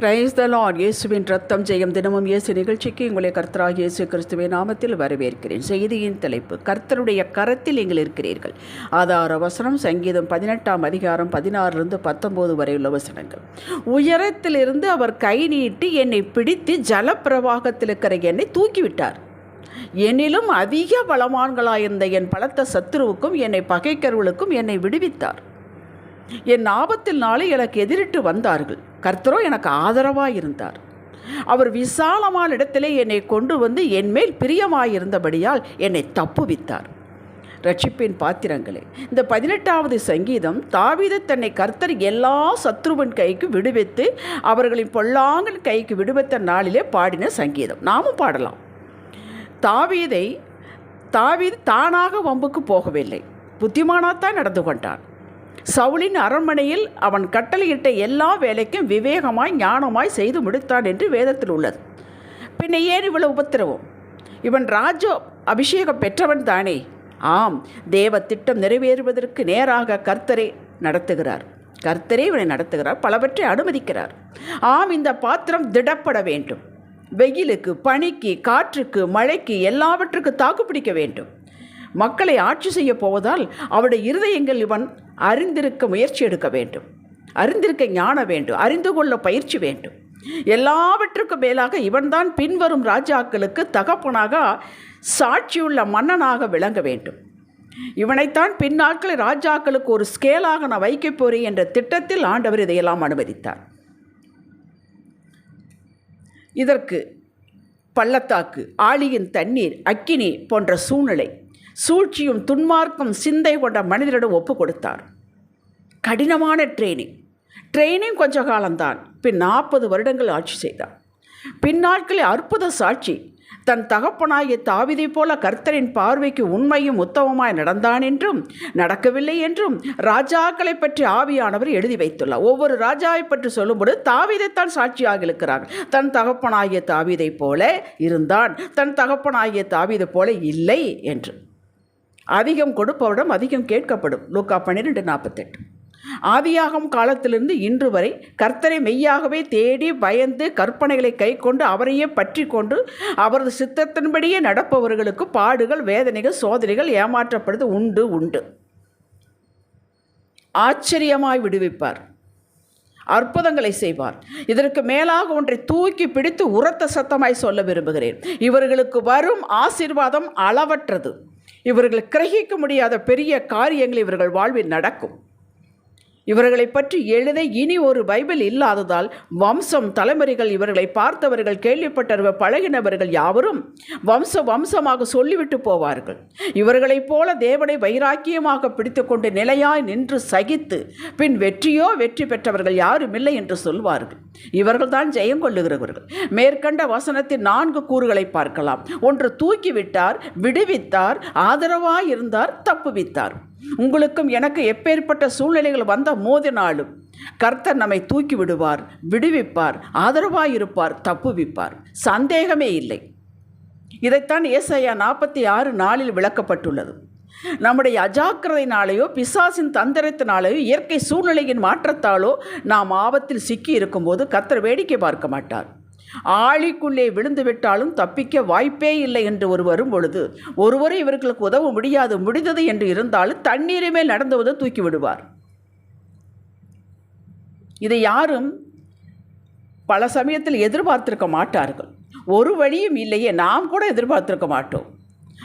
Praise the Lord இயேசுவின் ரத்தம் ஜெயம் தினமும் இயேசு நிகழ்ச்சிக்கு உங்களை கர்த்தராக இயேசு கிறிஸ்துவின் நாமத்தில் வரவேற்கிறேன். செய்தியின் தலைப்பு கர்த்தருடைய கரத்தில் நீங்கள் இருக்கிறீர்கள். ஆதார வசனம் சங்கீதம் பதினெட்டாம் அதிகாரம் பதினாறிலிருந்து பத்தொம்போது உள்ள வசனங்கள். உயரத்திலிருந்து அவர் கை நீட்டி என்னை பிடித்து ஜலப்பிரவாகத்தில் இருக்கிற என்னை தூக்கிவிட்டார். என்னிலும் அதிக பலவான்களாயிருந்த என் பலத்த சத்துருவுக்கும் என்னை பகைக்கர்களுக்கும் என்னை விடுவித்தார். என் ஆபத்தில் நாளை எனக்கு எதிரிட்டு வந்தார்கள். கர்த்தரோ எனக்கு ஆதரவாக இருந்தார் அவர் விசாலமான இடத்திலே என்னை கொண்டு வந்து என்மேல் பிரியமாயிருந்தபடியால் என்னை தப்புவித்தார். ரட்சிப்பின் பாத்திரங்களே இந்த பதினெட்டாவது சங்கீதம் தாவீது தன்னை கர்த்தர் எல்லா சத்ருவின் கைக்கு விடுவித்து அவர்களின் பொல்லாங்கன் கைக்கு விடுவித்த நாளிலே பாடின சங்கீதம். நாமும் பாடலாம். தாவீதை தாவீது தானாக வம்புக்கு போகவில்லை. புத்திமானாத்தான் நடந்து கொண்டான். சவுலின் அரண்மனையில் அவன் கட்டளையிட்ட எல்லா வேலைக்கும் விவேகமாய் ஞானமாய் செய்து முடித்தான் என்று வேதத்தில் உள்ளது. பின்ன ஏன் இவ்வளவு உபத்திரவம்? இவன் ராஜ அபிஷேகம் பெற்றவன் தானே. ஆம் தேவ திட்டம் நிறைவேறுவதற்கு நேராக கர்த்தரே நடத்துகிறார். கர்த்தரே இவனை நடத்துகிறார் பலவற்றை அனுமதிக்கிறார். ஆம் இந்த பாத்திரம் திடப்பட வேண்டும். வெயிலுக்கு பனிக்கு காற்றுக்கு மழைக்கு எல்லாவற்றுக்கு தாக்குப்பிடிக்க வேண்டும். மக்களை ஆட்சி செய்ய போவதால் அவருடைய இருதயங்கள் இவன் அறிந்திருக்க முயற்சி எடுக்க வேண்டும். அறிந்திருக்க ஞான வேண்டும். அறிந்து கொள்ள பயிற்சி வேண்டும். எல்லாவற்றுக்கும் மேலாக இவன்தான் பின்வரும் ராஜாக்களுக்கு தகப்பனாக சாட்சியுள்ள மன்னனாக விளங்க வேண்டும். இவனைத்தான் பின்னாட்களில் ராஜாக்களுக்கு ஒரு ஸ்கேலாக நான் வைக்கப் போறேன் என்ற திட்டத்தில் ஆண்டவர் இதையெல்லாம் அனுமதித்தார். இதற்கு பள்ளத்தாக்கு ஆழியின் தண்ணீர் அக்கினி போன்ற சூழ்நிலை சூழ்ச்சியும் துன்மார்க்கும் சிந்தை கொண்ட மனிதரிடம் ஒப்பு கொடுத்தார் கடினமான ட்ரெயினிங். ட்ரெயினிங் கொஞ்ச காலம்தான். பின் நாற்பது வருடங்கள் ஆட்சி செய்தார். பின்னாட்களில் அற்புத சாட்சி. தன் தகப்பனாகிய தாவிதை போல கர்த்தரின் பார்வைக்கு உண்மையும் உத்தமமாய் நடந்தான் என்றும் நடக்கவில்லை என்றும் ராஜாக்களை பற்றி ஆவியானவர் எழுதி வைத்துள்ளார். ஒவ்வொரு ராஜாவை பற்றி சொல்லும்போது தாவிதைத்தான் சாட்சியாக இருக்கிறார். தன் தகப்பனாகிய தாவிதை போல இருந்தான். தன் தகப்பனாகிய தாவிதை போல இல்லை என்று. அதிகம் கொடுப்பவரிடம் அதிகம் கேட்கப்படும். லூக்கா பன்னிரெண்டு நாற்பத்தெட்டு. ஆதியாகம் காலத்திலிருந்து இன்று வரை கர்த்தரை மெய்யாகவே தேடி பயந்து கற்பனைகளை கை கொண்டு அவரையே பற்றி கொண்டு அவரது சித்தத்தின்படியே நடப்பவர்களுக்கு பாடுகள் வேதனைகள் சோதனைகள் ஏமாற்றப்படுது உண்டு உண்டு. ஆச்சரியமாய் விடுவிப்பார். அற்புதங்களை செய்வார். இதற்கு மேலாக ஒன்றை தூக்கி பிடித்து உரத்த சத்தமாய் சொல்ல விரும்புகிறேன். இவர்களுக்கு வரும் ஆசீர்வாதம் அளவற்றது. இவர்கள் கிரகிக்க முடியாத பெரிய காரியங்கள் இவர்கள் வாழ்வில் நடக்கும். இவர்களை பற்றி எழுத இனி ஒரு பைபிள் இல்லாததால் வம்சம் தலைமுறைகள் இவர்களை பார்த்தவர்கள் கேள்விப்பட்டவர்கள் பழகினவர்கள் யாவரும் வம்ச வம்சமாக சொல்லிவிட்டு போவார்கள். இவர்களைப் போல தேவனை வைராக்கியமாக பிடித்துக்கொண்டு நிலையாய் நின்று சகித்து பின் வெற்றியோ வெற்றி பெற்றவர்கள் யாரும் இல்லை என்று சொல்வார்கள். இவர்கள்தான் ஜெயம் கொள்ளுகிறவர்கள். மேற்கண்ட வசனத்தின் நான்கு கூறுகளை பார்க்கலாம். ஒன்று தூக்கிவிட்டார் விடுவித்தார் ஆதரவாயிருந்தார் தப்புவித்தார். உங்களுக்கும் எனக்கு எப்பேற்பட்ட சூழ்நிலைகள் வந்த மோதினாலும் கர்த்தர் நம்மை தூக்கி விடுவார் விடுவிப்பார் ஆதரவாயிருப்பார் தப்புவிப்பார். சந்தேகமே இல்லை. இதைத்தான் ஏசையா நாற்பத்தி ஆறு நாளில் விளக்கப்பட்டுள்ளது. நம்முடைய அஜாக்கிரதையினாலேயோ பிசாசின் தந்திரத்தினாலேயோ இயற்கை சூழ்நிலையின் மாற்றத்தாலோ நாம் ஆபத்தில் சிக்கி இருக்கும்போது கர்த்தர் வேடிக்கை பார்க்க மாட்டார். ஆழிக்குள்ளே விழுந்து விட்டாலும் தப்பிக்க வாய்ப்பே இல்லை என்று ஒரு வரும் பொழுது ஒருவரை இவர்களுக்கு உதவ முடியாது முடிந்தது என்று இருந்தாலும் தண்ணீரை மேல் நடந்துவதை தூக்கி விடுவார். இதை யாரும் பல சமயத்தில் எதிர்பார்த்திருக்க மாட்டார்கள். ஒரு வழியும் இல்லையே நாம் கூட எதிர்பார்த்திருக்க மாட்டோம்.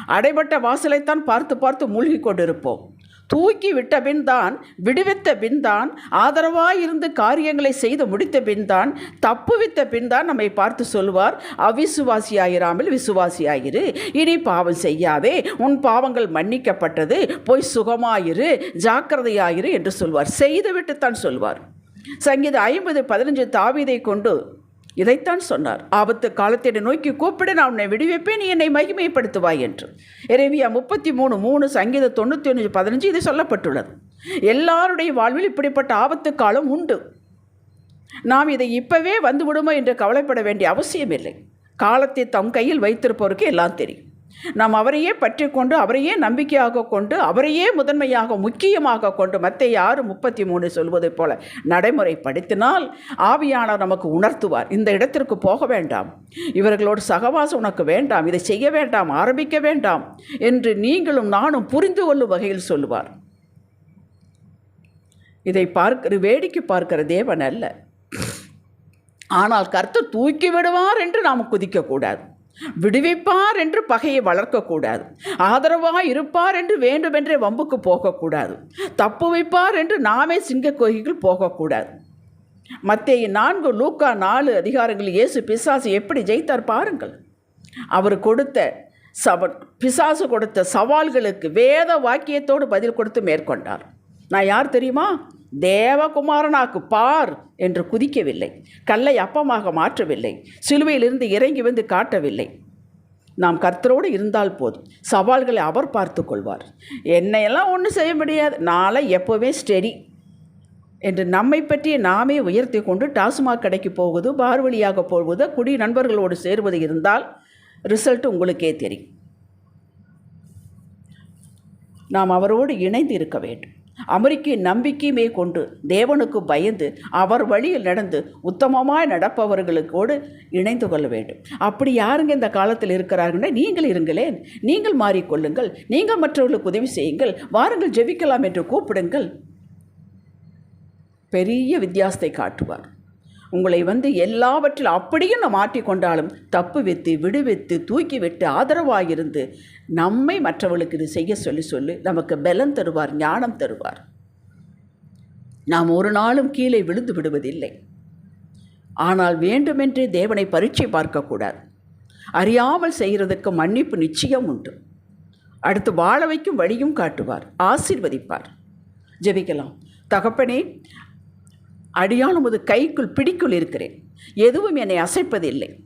அடைபட்ட வாசலைத்தான் பார்த்து பார்த்து மூழ்கி கொண்டிருப்போம். தூக்கி விட்ட பின் தான் விடுவித்த பின் தான் ஆதரவாயிருந்து காரியங்களை செய்து முடித்த பின் தான் தப்புவித்த பின் தான் நம்மை பார்த்து சொல்வார் அவிசுவாசியாயிராமல் விசுவாசியாயிரு. இனி பாவம் செய்யாதே. உன் பாவங்கள் மன்னிக்கப்பட்டது. போய் சுகமாயிரு. ஜாக்கிரதையாயிரு என்று சொல்வார். செய்துவிட்டு தான் சொல்வார். சங்கீத ஐம்பது பதினஞ்சு தாவீதை கொண்டு இதைத்தான் சொன்னார். ஆபத்து காலத்தை நோக்கி கூப்பிட நான் உன்னை விடுவிப்பேன் நீ என்னை மகிமைப்படுத்துவாய் என்று. எரேமியா முப்பத்தி மூணு மூணு சங்கீத தொண்ணூற்றி ஒன்று பதினஞ்சு இது சொல்லப்பட்டுள்ளது. எல்லாருடைய வாழ்வில் இப்படிப்பட்ட ஆபத்து காலம் உண்டு. நாம் இதை இப்போவே வந்து விடுமோ என்று கவலைப்பட வேண்டிய அவசியம் இல்லை காலத்தை தம் கையில் வைத்திருப்பவருக்கு எல்லாம் தெரியும். நாம் அவரையே பற்றி கொண்டு அவரையே நம்பிக்கையாக கொண்டு அவரையே முதன்மையாக முக்கியமாக கொண்டு மற்ற யார் முப்பத்தி மூணு சொல்வதைப் போல நடைமுறைப்படுத்தினால் ஆவியானவர் நமக்கு உணர்த்துவார். இந்த இடத்திற்கு போக வேண்டாம். இவர்களோடு சகவாசம் உனக்கு வேண்டாம். இதை செய்ய வேண்டாம். ஆரம்பிக்க வேண்டாம் என்று நீங்களும் நானும் புரிந்து கொள்ளும் வகையில் சொல்லுவார். இதை பார்க்கிற வேடிக்கை பார்க்கிற தேவன் அல்ல. ஆனால் கர்த்தர் தூக்கி விடுவார் என்று நாம் குதிக்கக்கூடாது விடுவிப்பார் என்று பகையை வளர்க்கக்கூடாது. ஆதரவாக இருப்பார் என்று வேண்டுமென்றே வம்புக்கு போகக்கூடாது. தப்பு வைப்பார் என்று நாமே சிங்க கோயில்கள் போகக்கூடாது. மத்திய நான்கு லூக்கா நாலு அதிகாரங்களில் இயேசு பிசாசு எப்படி ஜெயித்தார் பாருங்கள். அவர் கொடுத்த சவ பிசாசு கொடுத்த சவால்களுக்கு வேத வாக்கியத்தோடு பதில் கொடுத்து மேற்கொண்டார். நான் யார் தெரியுமா? தேவகுமாரனாக்கு பார் என்று குதிக்கவில்லை. கல்லை அப்பமாக மாற்றவில்லை. சிலுவையிலிருந்து இறங்கி வந்து காட்டவில்லை. நாம் கர்த்தரோடு இருந்தால் போதும். சவால்களை அவர் பார்த்து கொள்வார். என்னையெல்லாம் ஒன்றும் செய்ய முடியாது. நாளை எப்போவுமே ஸ்டெடி என்று நம்மை பற்றி நாமே உயர்த்தி கொண்டு டாஸ்மாக் கடைக்கு போவது பார் வழியாக போவது குடி நண்பர்களோடு சேருவது இருந்தால் ரிசல்ட் உங்களுக்கே தெரியும். நாம் அவரோடு இணைந்து இருக்க வேண்டும். அமெரிக்க நம்பிக்கையுமே கொண்டு தேவனுக்கு பயந்து அவர் வழியில் நடந்து உத்தமமாக நடப்பவர்களுக்கோடு இணைந்து கொள்ள வேண்டும். அப்படி யாருங்க இந்த காலத்தில் இருக்கிறார்கள்னா நீங்கள் இருங்களேன். நீங்கள் மாறிக்கொள்ளுங்கள். நீங்கள் மற்றவர்களுக்கு உதவி செய்யுங்கள். வாருங்கள் ஜெபிக்கலாம் என்று கூப்பிடுங்கள். பெரிய வித்தியாசத்தை காட்டுவார். உங்களை வந்து எல்லாவற்றில் அப்படியும் நான் மாற்றிக்கொண்டாலும் தப்பு வைத்து விடுவித்து தூக்கி விட்டு ஆதரவாயிருந்து நம்மை மற்றவர்களுக்கு இது செய்ய சொல்லி சொல்லி நமக்கு பலம் தருவார் ஞானம் தருவார். நாம் ஒரு நாளும் கீழே விழுந்து விடுவதில்லை. ஆனால் வேண்டுமென்றே தேவனை பரீட்சை பார்க்கக்கூடாது அறியாமல் செய்கிறதுக்கு மன்னிப்பு நிச்சயம் உண்டு. அடுத்து வாழ வைக்கும் வழியும் காட்டுவார் ஆசீர்வதிப்பார். ஜெபிக்கலாம். தகப்பனே அடியான் உமது கைக்குள் பிடிக்குள் இருக்கிறேன். எதுவும் என்னை அசைப்பதில்லை.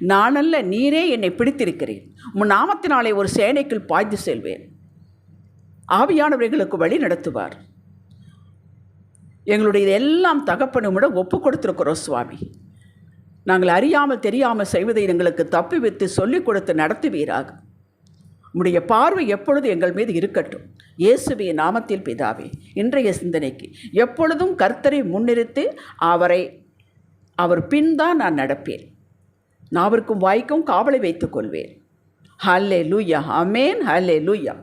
நானல்ல நீரே என்னை பிடித்திருக்கிறேன். உன் நாமத்தினாலே ஒரு சேனைக்குள் பாய்ந்து செல்வேன். ஆவியானவர்களுக்கு வழி நடத்துவார். எங்களுடைய எல்லாம் தகப்பனுமிட ஒப்பு கொடுத்துருக்கிறோம் சுவாமி. நாங்கள் அறியாமல் தெரியாமல் செய்வதை எங்களுக்கு தப்பி வைத்து சொல்லிக் கொடுத்து நடத்துவீராக. உம்முடைய பார்வை எப்பொழுது எங்கள் மீது இருக்கட்டும். இயேசுவிய நாமத்தில் பிதாவே இன்றைய சிந்தனைக்கு எப்பொழுதும் கர்த்தரை முன்னிறுத்து அவரை அவர் பின்தான் நான் நடப்பேன். நாவிற்கும் வாய்க்கும் காவலை வைத்துக் கொள்வேன். ஹல்லே லூயா அமேன் ஹல்லே லூயா